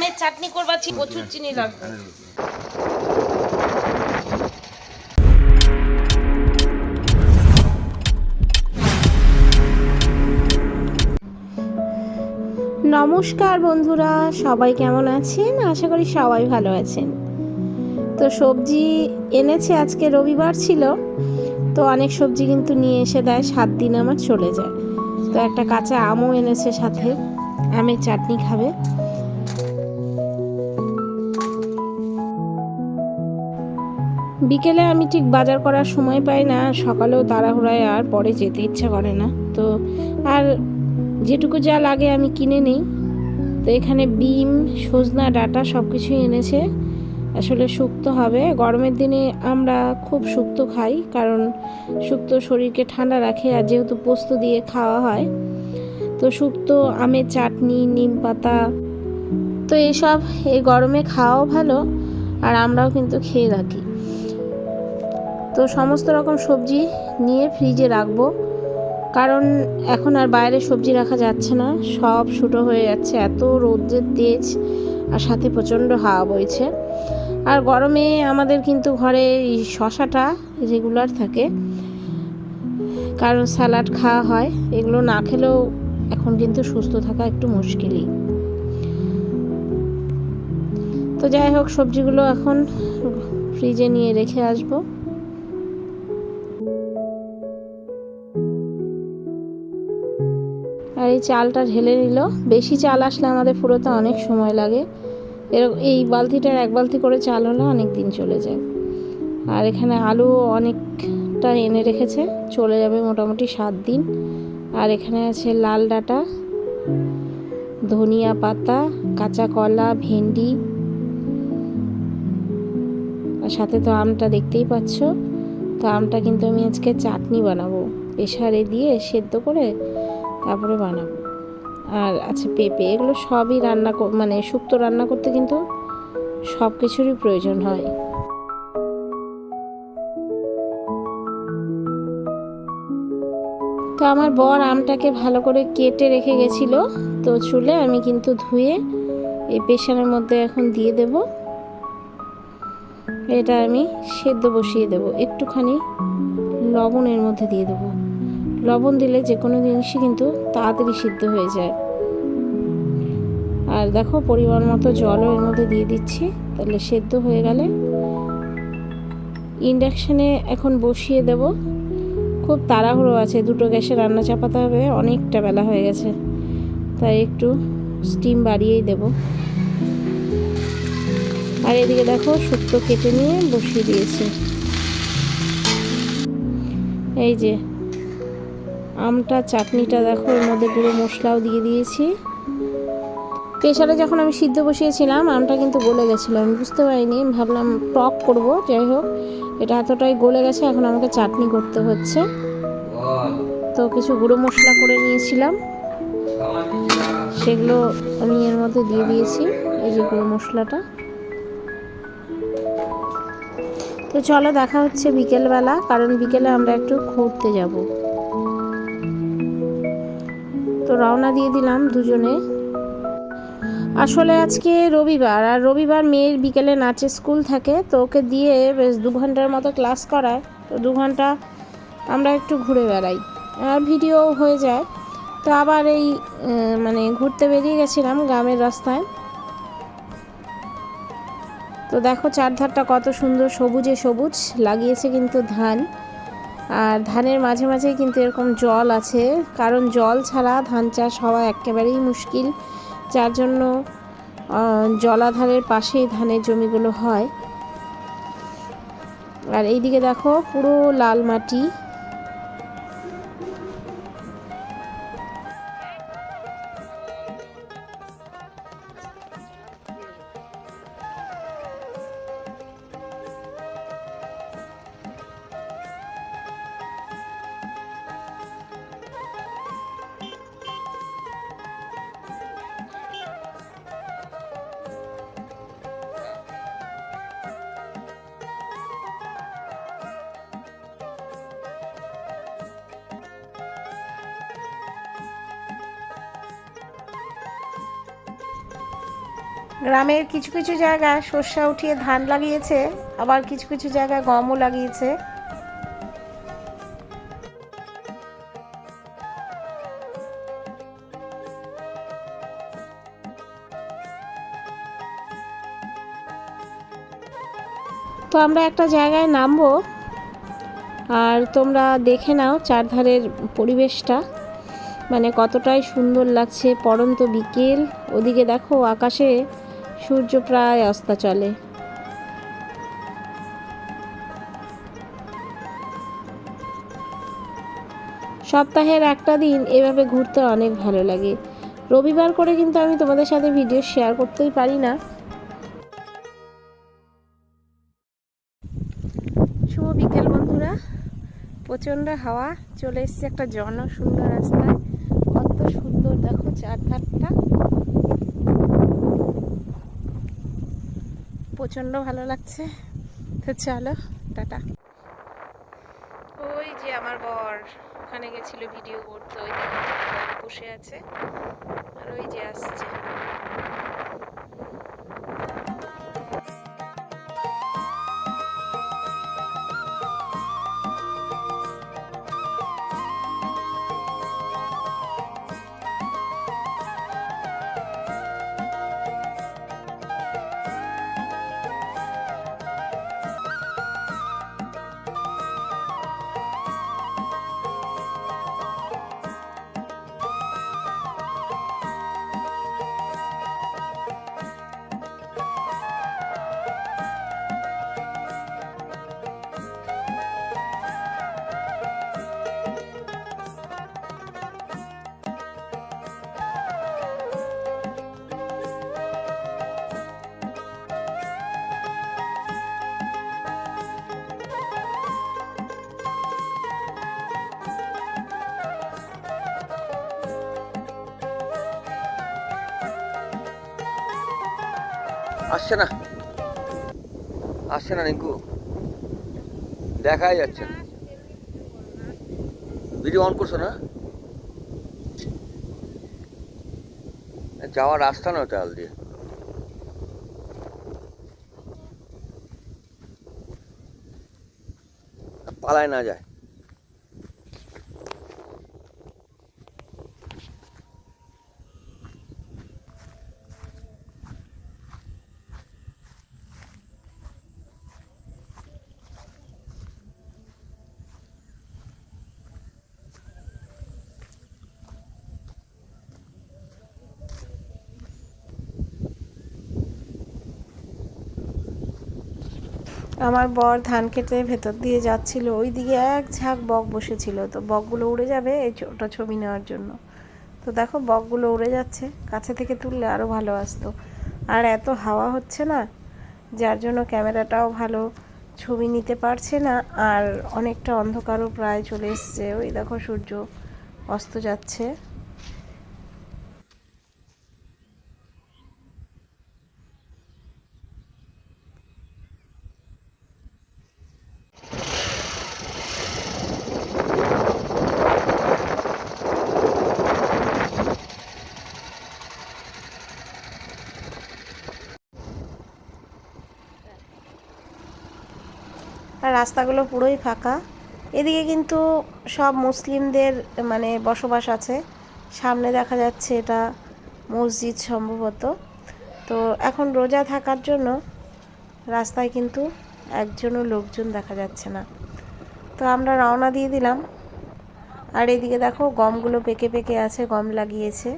আমের চাটনি করবা প্রচুর চিনি লাগবে। নমস্কার বন্ধুরা, সবাই কেমন আছেন? আশা করি সবাই ভালো আছেন। তো সবজি এনেছে আজকে রবিবার ছিল, তো অনেক সবজি কিন্তু নিয়ে এসে দেয়, সাত দিন আমার চলে যায়। তো একটা কাঁচা আমও এনেছে সাথে, আমের চাটনি খাবে। বিকেলে আমি ঠিক বাজার করার সময় পাই না, সকালেও তাড়াহুড়ায় আর পরে যেতে ইচ্ছা করে না। তো আর যেটুকু যা লাগে আমি কিনে নিই। তো এখানে বিম, সজনা, ডাটা সব কিছুই এনেছে। আসলে শুক্তো হবে। গরমের দিনে আমরা খুব শুক্তো খাই, কারণ শুক্তো শরীরকে ঠান্ডা রাখে আর যেহেতু পোস্ত দিয়ে খাওয়া হয়, তো শুক্তো আমের চাটনি, নিম পাতা, তো এইসব এই গরমে খাওয়াও ভালো আর আমরাও কিন্তু খেয়ে রাখি তো সমস্ত রকম সবজি নিয়ে ফ্রিজে রাখব। কারণ এখন আর বাইরে সবজি রাখা যাচ্ছে না। সব শুটো হয়ে যাচ্ছে। এত রোদের তেজ আর সাথে প্রচণ্ড হাওয়া বইছে। আর গরমে আমাদের কিন্তু ঘরে এই শশাটা রেগুলার থাকে। কারণ স্যালাড খাওয়া হয়। এগুলো না খেলেও এখন কিন্তু সুস্থ থাকা একটু মুশকিলই। তো যাই হোক, সবজিগুলো এখন ফ্রিজে নিয়ে রেখে আসব। চালটা ঢেলে নিল। বেশি চাল আসলে আমাদের ফুরোতে অনেক সময় লাগে। এরকম এই বালতিটার এক বালতি করে চাল হলে অনেক দিন চলে যায়। আর এখানে আলু অনেকটা এনে রেখেছে, চলে যাবে মোটামুটি সাত দিন। আর এখানে আছে লাল ডাঁটা, ধনিয়া পাতা, কাঁচা কলা, ভেন্ডি। আর সাথে তো আমটা দেখতেই পাচ্ছ। তো আমটা কিন্তু আমি আজকে চাটনি বানাবো। প্রেশারে দিয়ে সেদ্ধ করে তারপরে বানাবো। আর আচ্ছা পেঁপে এগুলো সবই রান্না মানে শুক্তো রান্না করতে কিন্তু সব কিছুরই প্রয়োজন হয়। তো আমার বর আমটাকে ভালো করে কেটে রেখে গেছিল তো চুলে আমি কিন্তু ধুয়ে এই প্রেশারের মধ্যে এখন দিয়ে দেব। এটা আমি সেদ্ধ বসিয়ে দেব। একটুখানি লবণের মধ্যে দিয়ে দেবো। লবণ দিলে যে কোনো জিনিসই কিন্তু তাড়াতাড়ি সিদ্ধ হয়ে যায়। আর দেখো পরিমাণ মতো জলও এর মধ্যে দিয়ে দিচ্ছি। তাহলে সেদ্ধ হয়ে গেলে ইন্ডাকশানে এখন বসিয়ে দেব। খুব তাড়াহুড়ো আছে, দুটো গ্যাসে রান্না চাপাতে হবে, অনেকটা বেলা হয়ে গেছে। তাই একটু স্টিম বাড়িয়েই দেব। আর এদিকে দেখো শুক্তো কেটে নিয়ে বসিয়ে দিয়েছি। এই যে আমটা, চাটনিটা দেখো, এর মধ্যে গুঁড়ো মশলাও দিয়ে দিয়েছি। প্রেশারে যখন আমি সিদ্ধ বসিয়েছিলাম, আমটা কিন্তু গলে গেছিল। আমি বুঝতে পারিনি ভাবলাম টক করব, যাই হোক। এটা এতটাই গলে গেছে, এখন আমাকে চাটনি করতে হচ্ছে। তো কিছু গুঁড়ো মশলা করে নিয়েছিলাম। সেগুলো আমি এর মধ্যে দিয়ে দিয়েছি, এই যে গুঁড়ো মশলাটা। তো চলো, দেখা হচ্ছে বিকেলবেলা, কারণ বিকেলে আমরা একটু ঘুরতে যাব। রওনা দিয়ে দিলাম দুজনে। আসলে আজকে রবিবার, আর রবিবার মেয়ের বিকেলে নাচের স্কুল থাকে, তো ওকে দিয়ে বেশ দু ঘণ্টার মতো ক্লাস করায়। তো দু ঘণ্টা আমরা একটু ঘুরে বেড়াই। আর ভিডিও হয়ে যায়। তো আবার এই মানে ঘুরতে বেরিয়ে গেছিলাম গ্রামের রাস্তায়। তো দেখো চারধারটা কত সুন্দর সবুজে সবুজ, লাগিয়েছে কিন্তু ধান। আর ধানের মাঝে মাঝে কিন্তু এরকম জল আছে। কারণ জল ছাড়া ধান চাষ হওয়া একেবারেই মুশকিল। যার জন্য জলাধারের পাশেই ধানের জমিগুলো হয়। আর এইদিকে দেখো পুরো লাল মাটি। গ্রামের কিছু কিছু জায়গায় সর্ষা উঠিয়ে ধান লাগিয়েছে, আবার কিছু কিছু জায়গায় গমও লাগিয়েছে। তো আমরা একটা জায়গায় নামবো, আর তোমরা দেখে নাও চারধারের পরিবেশটা। মানে কতটাই সুন্দর লাগছে পরন্ত বিকেল, ওদিকে দেখো আকাশে সূর্য প্রায় অস্তা চলে। সপ্তাহের একটা দিন এভাবে ঘুরতে অনেক ভালো লাগে। রবিবার করে কিন্তু আমি তোমাদের সাথে ভিডিও শেয়ার করতেই পারি না। শুভ বিকেল বন্ধুরা। প্রচণ্ড হাওয়া, চলে এসছে একটা জন সুন্দর রাস্তায়। কত সুন্দর, দেখো চারধারটা। প্রচণ্ড ভালো লাগছে। তো চলো, টাটা। ওই যে আমার বর, ওখানে গেছিল ভিডিও করতে, ওই বসে আছে। আর ওই যে আসছে। আসছে না। আসছে না নিকু দেখাই যাচ্ছে না। ভিডিও অন করছ না? যাওয়ার রাস্তা নয় তাল দিয়ে পালায় না যায়। আমার বর ধান কেটে ভেতর দিয়ে যাচ্ছিল। ওই দিকে এক ঝাঁক বক বসেছিল। তো বকগুলো উড়ে যাবে এই ওটা ছবি নেওয়ার জন্য। তো দেখো বকগুলো উড়ে যাচ্ছে। কাছে থেকে তুললে আরও ভালো আসতো। আর এত হাওয়া হচ্ছে না, যার জন্য ক্যামেরাটাও ভালো, ছবি নিতে পারছে না। আর অনেকটা অন্ধকারও প্রায় চলে এসছে। ওই দেখো সূর্য অস্ত যাচ্ছে। আর রাস্তাগুলো পুরোই ফাঁকা। এদিকে কিন্তু সব মুসলিমদের মানে বসবাস আছে। সামনে দেখা যাচ্ছে এটা মসজিদ সম্ভবত। তো এখন রোজা থাকার জন্য রাস্তায় কিন্তু একজনও লোকজন দেখা যাচ্ছে না। তো আমরা রওনা দিয়ে দিলাম। আর এদিকে দেখো, গমগুলো পেকে পেকে আছে, গম লাগিয়েছে।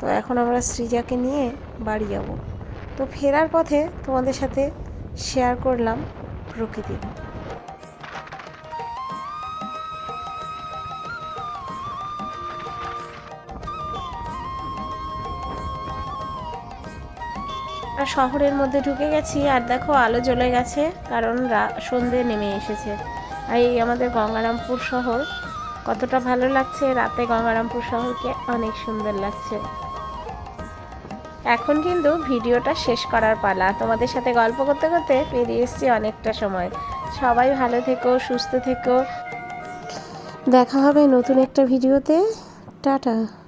তো এখন আমরা সৃজাকে নিয়ে বাড়ি যাব। তো ফেরার পথে তোমাদের সাথে শেয়ার করলাম প্রকৃতি। আর শহরের মধ্যে ঢুকে গেছি, আর দেখো আলো জ্বলে গেছে, কারণ সন্ধে নেমে এসেছে। আর এই আমাদের গঙ্গারামপুর শহর, কতটা ভালো লাগছে, রাতে গঙ্গারামপুর শহরকে অনেক সুন্দর লাগছে। এখন কিন্তু ভিডিওটা শেষ করার পালা। তোমাদের সাথে গল্প করতে করতে পেরিয়ে এসেছি অনেকটা সময়। সবাই ভালো থেকো, সুস্থ থেকো। দেখা হবে নতুন একটা ভিডিওতে। টাটা।